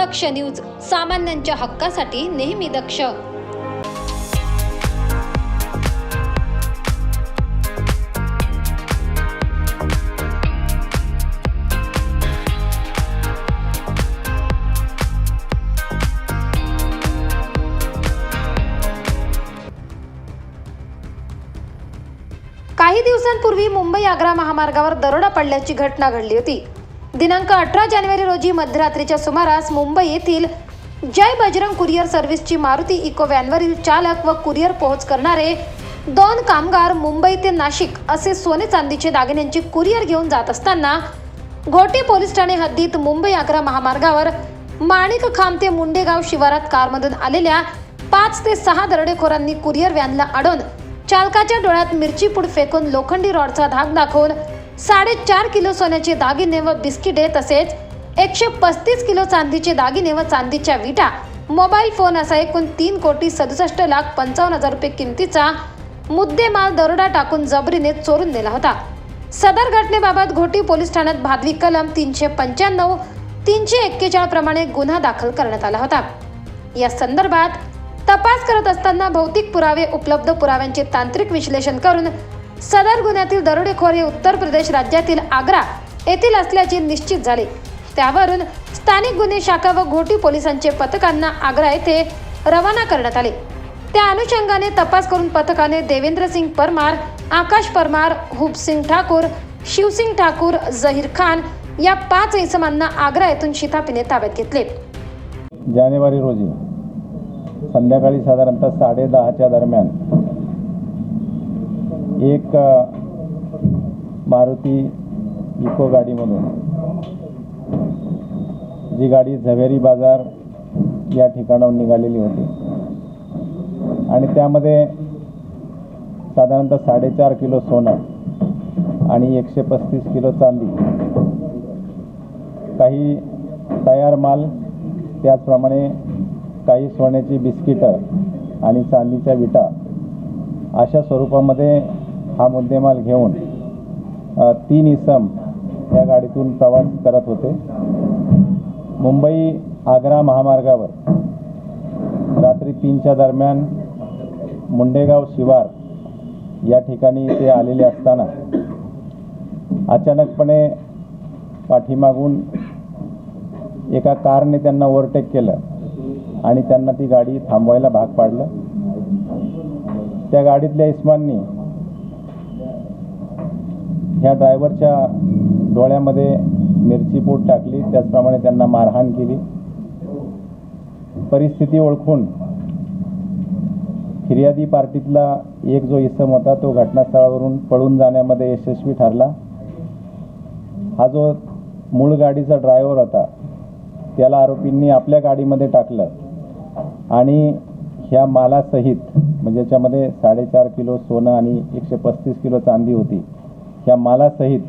दक्ष news सामान्यांच्या हक्कासाठी नेहमी दक्ष. काही दिवसांपूर्वी मुंबई आग्रा महामार्गावर दरोडा पडल्याची घटना घडली होती. दिनांक अठरा जानेवारी रोजी मध्यरात्रीच्या सुमारास मुंबई येथील जय बजरंग कुरिअर सर्व्हिसची मारुती इको व्हॅनवरील चालक व कुरिअर पोहोच करणारे दोन कामगार मुंबई ते नाशिक असे सोने चांदीचे दागिन्यांची कुरिअर घेऊन जात असताना घोटी पोलीस ठाणे हद्दीत मुंबई आग्रा महामार्गावर माणिक खांब ते मुंडेगाव शिवारात कारमधून आलेल्या पाच ते सहा दरोडेखोरांनी कुरिअर व्हॅनला अडवून चालकाच्या डोळ्यात मिरची पूड फेकून लोखंडी रॉडचा धाक दाखवून साडेचार किलो सोन्याचे दागिने व बिस्किटे तसेच एकशे पस्तीस किलो चांदीचे दागिने व चांदीच्या विटा. मोबाईल फोन असा एकूण तीन कोटी सदुसष्ट लाख पंचावन्न हजार रुपये किमतीचा मुद्देमाल दरोडा टाकून जबरीने चोरून नेला होता. सदर घटनेबाबत घोटी पोलीस ठाण्यात भादवी कलम तीनशे पंच्याण्णव तीनशे एक्केचाळीस प्रमाणे गुन्हा दाखल करण्यात आला होता. या संदर्भात तपास करत असताना भौतिक पुरावे उपलब्ध पुराव्यांचे तांत्रिक विश्लेषण करून सदर गुन्ह्यातील दरोडेखोर हे उत्तर प्रदेश राज्यातील आग्रा येथील असल्याचे निश्चित झाले. त्यावरून स्थानिक गुन्हे शाखा व घोटी पोलिसांचे पथकांना आग्रा येथे रवाना करण्यात आले. त्या अनुषंगाने तपास करून पथकाने देवेंद्र सिंग परमार आकाश परमार हुपसिंग ठाकूर शिवसिंग ठाकूर जहीर खान या पाच इसमांना आग्रा येथून शितापीने ताब्यात घेतले. जानेवारी रोजी संध्याकाळी साधारणतः साडे दहाच्या दरम्यान एक मारुती इको गाडीमधून. जी गाडी झवेरी बाजार या ठिकाणाहून निघालेली होती. आणि त्यामध्ये साधारणतः साडेचार किलो सोनं आणि एकशे पस्तीस किलो चांदी. काही तयार माल त्याचप्रमाणे काही सोन्याची बिस्किटं आणि चांदीच्या विटा अशा स्वरूपामध्ये हा मुद्देमाल घेऊन तीन इसम या गाडीतून प्रवास करत होते. मुंबई आग्रा महामार्गावर रात्री तीनच्या दरम्यान मुंडेगाव शिवार या ठिकाणी ते आलेले असताना अचानकपणे पाठीमागून एका कारने त्यांना ओव्हरटेक केलं आणि त्यांना ती गाडी थांबवायला भाग पाडलं. त्या गाडीतल्या इस्मांनी ह्या ड्रायव्हरच्या डोळ्यामध्ये मिरचीपूट टाकली त्याचप्रमाणे त्यांना मारहाण केली. परिस्थिती ओळखून फिर्यादी पार्टीतला एक जो इसम होता तो घटनास्थळावरून पळून जाण्यामध्ये यशस्वी ठरला. हा जो मूळ गाडीचा ड्रायव्हर होता त्याला आरोपींनी आपल्या गाडीमध्ये टाकलं आणि ह्या मालासहित म्हणजे याच्यामध्ये साडेचार किलो सोनं आणि एकशे पस्तीस किलो चांदी होती. ह्या मालासहित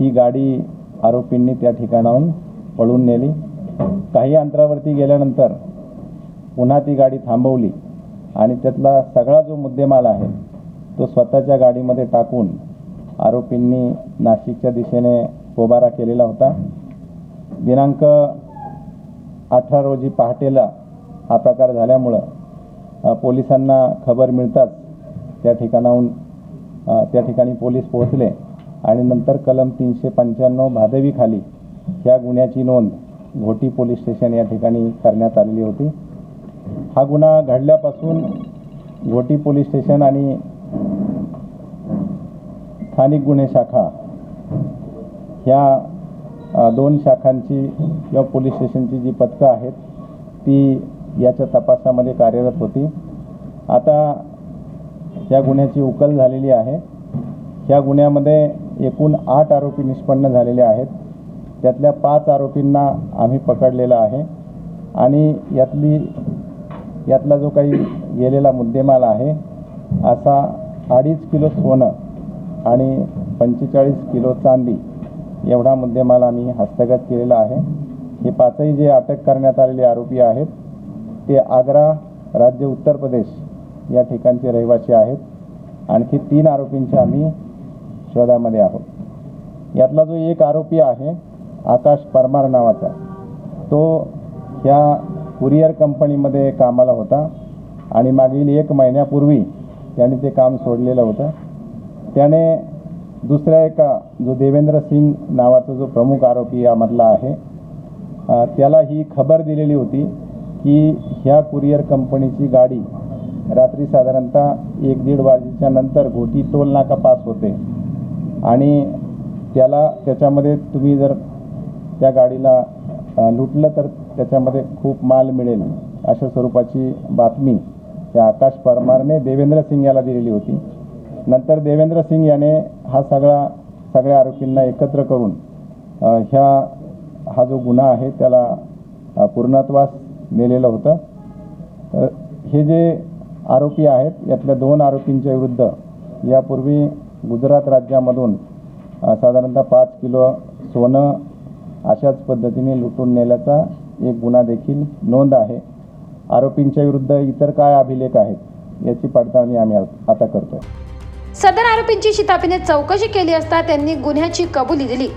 ही गाडी आरोपींनी त्या ठिकाणाहून पळून नेली. काही अंतरावरती गेल्यानंतर पुन्हा ती गाडी थांबवली आणि त्यातला सगळा जो मुद्देमाल आहे तो स्वतःच्या गाडीमध्ये टाकून आरोपींनी नाशिकच्या दिशेने पोबारा केलेला होता. दिनांक अठरा रोजी पहाटेला हा प्रकार झाल्यामुळं पोलिसांना खबर मिळताच त्या ठिकाणाहून त्या ठिकाणी पोलीस पोहोचले. आणि नंतर कलम तीनशे पंच्याण्णव भादवीखाली ह्या गुन्ह्याची नोंद घोटी पोलीस स्टेशन या ठिकाणी करण्यात आलेली होती. हा गुन्हा घडल्यापासून घोटी पोलीस स्टेशन आणि स्थानिक गुन्हे शाखा ह्या दोन शाखांची किंवा पोलीस स्टेशनची जी पथकं आहेत ती याच्या तपासामध्ये कार्यरत होती. आता या गुन्ह्याची उकल झालेली आहे. ह्या गुन्ह्यामध्ये एकूण आठ आरोपी निष्पन्न झालेले आहेत. त्यातल्या पाच आरोपींना आम्ही पकडलेला आहे. आणि यातली यातला जो काही गेलेला मुद्देमाल आहे असा अडीच किलो सोनं आणि पंचेचाळीस किलो चांदी एवढा मुद्देमाल आम्ही हस्तगत केलेला आहे. हे पाचही जे अटक करण्यात आलेले आरोपी आहेत ते आग्रा राज्य उत्तर प्रदेश या ठिकाणचे रहिवासी आहेत. आणखी तीन आरोपींच्या आम्ही शोधामध्ये आहोत. यातला जो एक आरोपी आहे आकाश परमार नावाचा तो ह्या कुरिअर कंपनीमध्ये कामाला होता आणि मागील एक महिन्यापूर्वी त्याने ते काम सोडलेलं होतं. त्याने दुसऱ्या एका जो देवेंद्र सिंग नावाचा जो प्रमुख आरोपी यामधला आहे त्याला ही खबर दिलेली होती की ह्या कुरिअर कंपनीची गाडी रात्री साधारणतः एक दीड वाजेच्या नंतर घोटी टोल नाका पास होते. आणि त्याला त्याच्यामध्ये तुम्ही जर त्या गाडीला लुटलं तर त्याच्यामध्ये खूप माल मिळेल अशा स्वरूपाची बातमी त्या आकाश परमारने देवेंद्र सिंग याला दिलेली होती. नंतर देवेंद्र सिंग याने हा सगळा सगळ्या आरोपींना एकत्र करून ह्या हा जो गुन्हा आहे त्याला पूर्णत्वास नेलेलं होतं. तर हे जे आरोपी आहेत. यातल्या दोन आरोपींच्या विरुद्ध यापूर्वी गुजरात राज्यामधून साधारणतः पाच किलो सोनं अशाच पद्धतीने लुटून नेल्याचा एक गुन्हा देखील नोंद आहे. आरोपींच्या विरुद्ध इतर काय अभिलेख आहेत याची पडताळणी आम्ही आ- आता करतो सदर आरोपींची शितापीने चौकशी केली असता त्यांनी गुन्ह्याची कबुली दिली.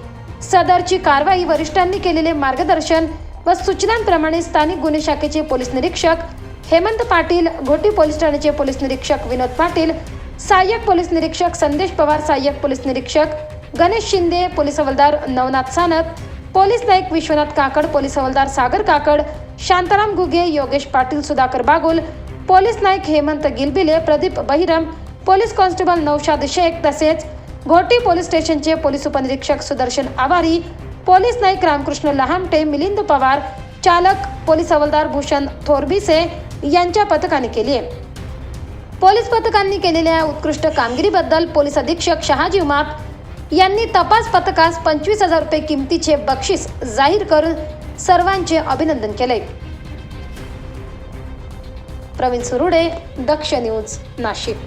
सदरची कारवाई वरिष्ठांनी केलेले मार्गदर्शन व सूचनांप्रमाणे स्थानिक गुन्हे शाखेचे पोलीस निरीक्षक हेमंत पाटील घोटी पोलीस ठाण्याचे पोलीस निरीक्षक विनोद पाटील सहाय्यक पोलीस निरीक्षक संदेश पवार सहाय्यक पोलीस निरीक्षक गणेश शिंदे पोलीस हवालदार नवनाथ सानप पोलीस नाईक विश्वनाथ काकड पोलीस हवालदार सागर काकड शांताराम गुगे योगेश पाटील सुधाकर बागुल पोलीस नाईक हेमंत गिलबिले प्रदीप बहिरम पोलीस कॉन्स्टेबल नौशाद शेख तसेच घोटी पोलीस स्टेशनचे पोलीस उपनिरीक्षक सुदर्शन आवारी पोलीस नाईक रामकृष्ण लहामटे मिलिंद पवार चालक पोलीस हवालदार भूषण थोरबिसे यांच्या पथकाने केली आहे. पोलीस पथकांनी केलेल्या उत्कृष्ट कामगिरीबद्दल पोलीस अधीक्षक शहाजी उमाप यांनी तपास पथकास पंचवीस हजार रुपये किमतीचे बक्षीस जाहीर करून सर्वांचे अभिनंदन केले. प्रवीण सुरुडे दक्ष न्यूज नाशिक.